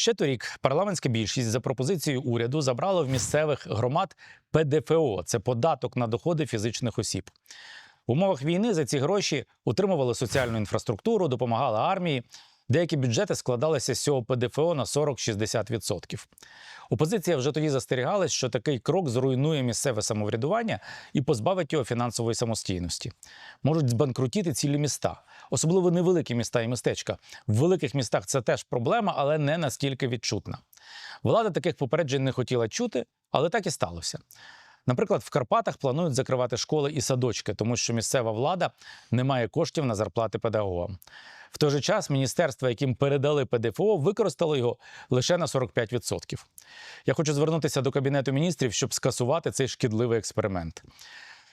Ще торік парламентська більшість за пропозицією уряду забрала в місцевих громад ПДФО це податок на доходи фізичних осіб. В умовах війни за ці гроші утримували соціальну інфраструктуру, допомагали армії. Деякі бюджети складалися з цього ПДФО на 40-60%. Опозиція вже тоді застерігалась, що такий крок зруйнує місцеве самоврядування і позбавить його фінансової самостійності. Можуть збанкрутіти цілі міста, особливо невеликі міста і містечка. В великих містах це теж проблема, але не настільки відчутна. Влада таких попереджень не хотіла чути, але так і сталося. Наприклад, в Карпатах планують закривати школи і садочки, тому що місцева влада не має коштів на зарплати педагогам. В той же час міністерство, яким передали ПДФО, використало його лише на 45%. Я хочу звернутися до кабінету міністрів, щоб скасувати цей шкідливий експеримент.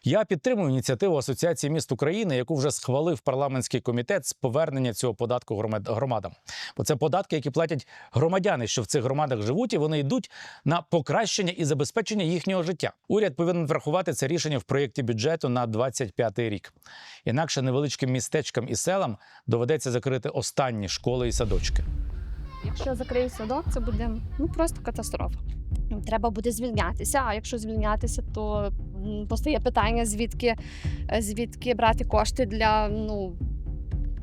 Я підтримую ініціативу Асоціації міст України, яку вже схвалив парламентський комітет з повернення цього податку громадам. Бо це податки, які платять громадяни, що в цих громадах живуть, і вони йдуть на покращення і забезпечення їхнього життя. Уряд повинен врахувати це рішення в проєкті бюджету на 25 рік. Інакше невеличким містечкам і селам доведеться закрити останні школи і садочки. Якщо закриють садок, це буде ну просто катастрофа. Треба буде звільнятися. А якщо звільнятися, то постає питання, звідки, е, звідки брати кошти для ну.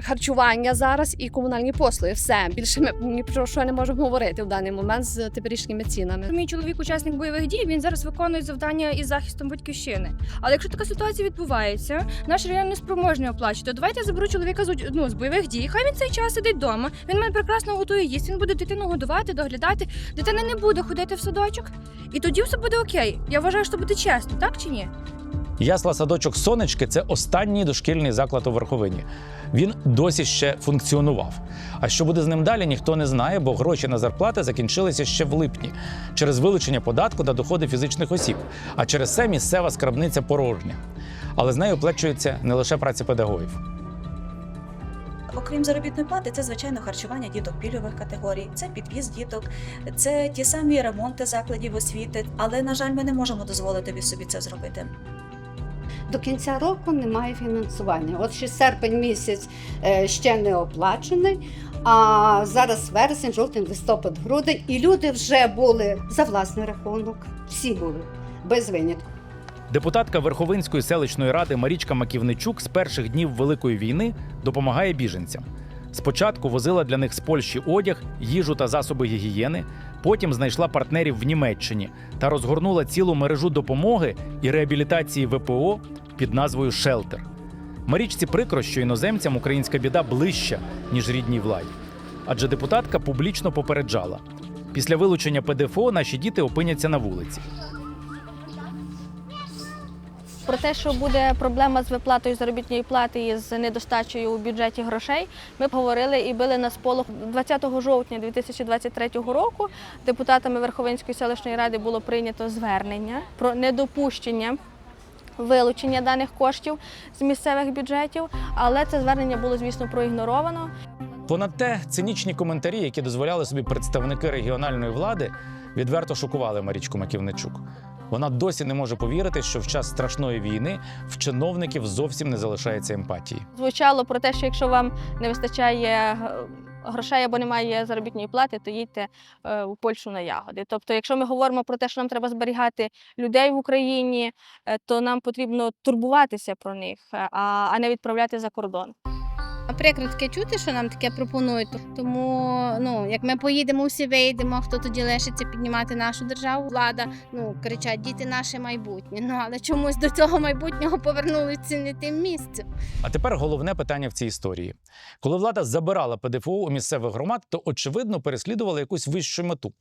Харчування зараз і комунальні послуги. Все більше ми ні про що не можемо говорити в даний момент з теперішніми цінами. Мій чоловік учасник бойових дій. Він зараз виконує завдання із захистом батьківщини. Але якщо така ситуація відбувається, наш район не спроможний оплачувати. Давайте я заберу чоловіка з ну, з бойових дій. Хай він цей час сидить вдома. Він мене прекрасно готує їсти. Він буде дитину годувати, доглядати. Дитина не буде ходити в садочок, і тоді все буде окей. Я вважаю, що буде чесно, так чи ні? Ясла садочок Сонечки це останній дошкільний заклад у Верховині. Він досі ще функціонував. А що буде з ним далі, ніхто не знає, бо гроші на зарплати закінчилися ще в липні через вилучення податку на доходи фізичних осіб. А через це місцева скрабниця порожня. Але з нею оплачується не лише праця педагогів. Окрім заробітної плати, це звичайно харчування діток пільгових категорій, це підвіз діток, це ті самі ремонти закладів освіти. Але на жаль, ми не можемо дозволити собі це зробити. До кінця року немає фінансування. От ще серпень місяць е, ще не оплачений, а зараз вересень, жовтень, листопад, грудень, і люди вже були за власний рахунок. Всі були без винятку. Депутатка Верховинської селищної ради Марічка Маківничук з перших днів Великої війни допомагає біженцям. Спочатку возила для них з Польщі одяг, їжу та засоби гігієни. Потім знайшла партнерів в Німеччині та розгорнула цілу мережу допомоги і реабілітації ВПО під назвою Шелтер. Марічці прикро, що іноземцям українська біда ближча, ніж рідній владі. Адже депутатка публічно попереджала: після вилучення ПДФО наші діти опиняться на вулиці. Про те, що буде проблема з виплатою заробітної плати і з недостачею у бюджеті грошей, ми говорили і били на сполох 20 жовтня 2023 року. Депутатами Верховинської селищної ради було прийнято звернення про недопущення. Вилучення даних коштів з місцевих бюджетів, але це звернення було, звісно, проігноровано. Понад те, цинічні коментарі, які дозволяли собі представники регіональної влади, відверто шокували Марічку Маківничук. Вона досі не може повірити, що в час страшної війни в чиновників зовсім не залишається емпатії. Звучало про те, що якщо вам не вистачає е, грошей або немає заробітної плати, то їдьте в у Польщу на ягоди. Тобто, якщо ми говоримо про те, що нам треба зберігати людей в Україні, е, то нам потрібно турбуватися про них, е, а не відправляти за кордон. Прикро таке чути, що нам таке пропонують. Тому, ну, як ми поїдемо, всі вийдемо, хто тоді лишиться піднімати нашу державу? Влада, ну, кричать, діти наше майбутнє. Ну, але чомусь до цього майбутнього повернулися не тим місцем. А тепер головне питання в цій історії: коли влада забирала ПДФО у місцевих громад, то очевидно переслідувала якусь вищу мету.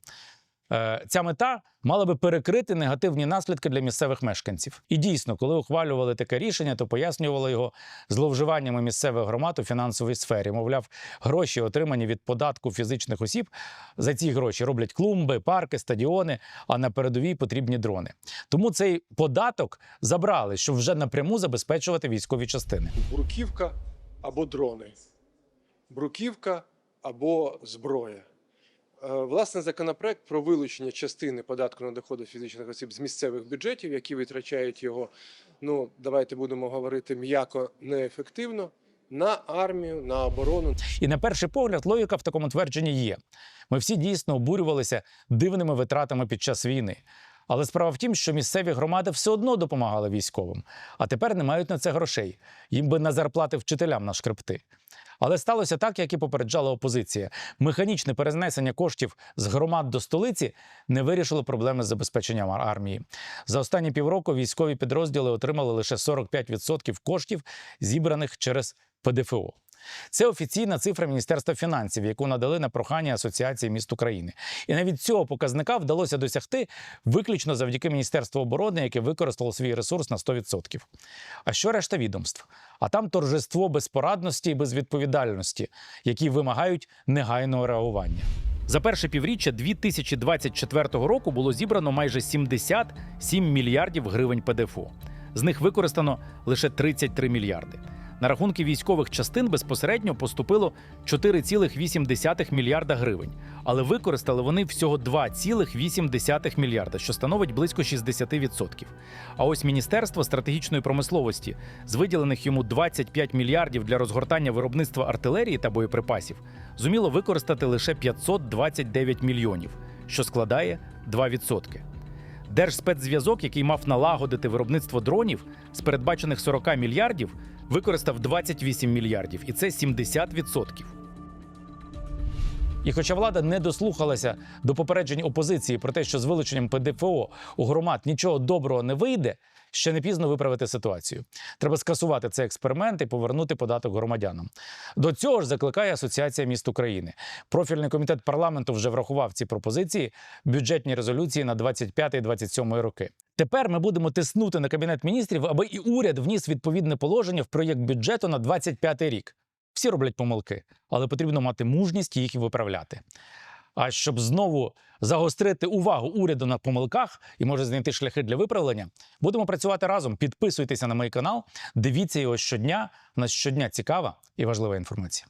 Е, Ця мета мала би перекрити негативні наслідки для місцевих мешканців. І дійсно, коли ухвалювали таке рішення, то пояснювали його зловживаннями місцевих громад у фінансовій сфері. Мовляв, гроші, отримані від податку фізичних осіб, за ці гроші роблять клумби, парки, стадіони, а на передовій потрібні дрони. Тому цей податок забрали, щоб вже напряму забезпечувати військові частини. бруківка або дрони, бруківка або зброя. Е, Власне, законопроект про вилучення частини податку на доходи фізичних осіб з місцевих бюджетів, які витрачають його, ну давайте будемо говорити м'яко неефективно, на армію, на оборону. І на перший погляд, логіка в такому твердженні є. Ми всі дійсно обурювалися дивними витратами під час війни. Але справа в тім, що місцеві громади все одно допомагали військовим, а тепер не мають на це грошей. Їм би на зарплати вчителям нашкребти. Але сталося так, як і попереджала опозиція. Механічне перенесення коштів з громад до столиці не вирішило проблеми з забезпеченням армії. За останні півроку військові підрозділи отримали лише 45% коштів, зібраних через ПДФО. Це офіційна цифра Міністерства фінансів, яку надали на прохання Асоціації міст України. І навіть цього показника вдалося досягти виключно завдяки Міністерству оборони, яке використало свій ресурс на 100%. А що решта відомств? А там торжество безпорадності і безвідповідальності, які вимагають негайного реагування. За перше півріччя 2024 року було зібрано майже 77 мільярдів гривень ПДФО. З них використано лише 33 мільярди. На рахунки військових частин безпосередньо поступило 4,8 мільярда гривень, але використали вони всього 2,8 мільярда, що становить близько 60%. А ось Міністерство стратегічної промисловості з виділених йому 25 мільярдів для розгортання виробництва артилерії та боєприпасів зуміло використати лише 529 мільйонів, що складає 2%. Держспецзв'язок, який мав налагодити виробництво дронів з передбачених 40 мільярдів, використав 28 мільярдів, і це 70%. І хоча влада не дослухалася до попереджень опозиції про те, що з вилученням ПДФО у громад нічого доброго не вийде, ще не пізно виправити ситуацію. Треба скасувати цей експеримент і повернути податок громадянам. До цього ж закликає Асоціація міст України. Профільний комітет парламенту вже врахував ці пропозиції в бюджетній резолюції на 25-27 роки. Тепер ми будемо тиснути на кабінет міністрів, аби і уряд вніс відповідне положення в проєкт бюджету на 25 рік. Всі роблять помилки, але потрібно мати мужність їх виправляти. А щоб знову загострити увагу уряду на помилках і може знайти шляхи для виправлення, будемо працювати разом. Підписуйтеся на мій канал, дивіться його щодня. У нас щодня цікава і важлива інформація.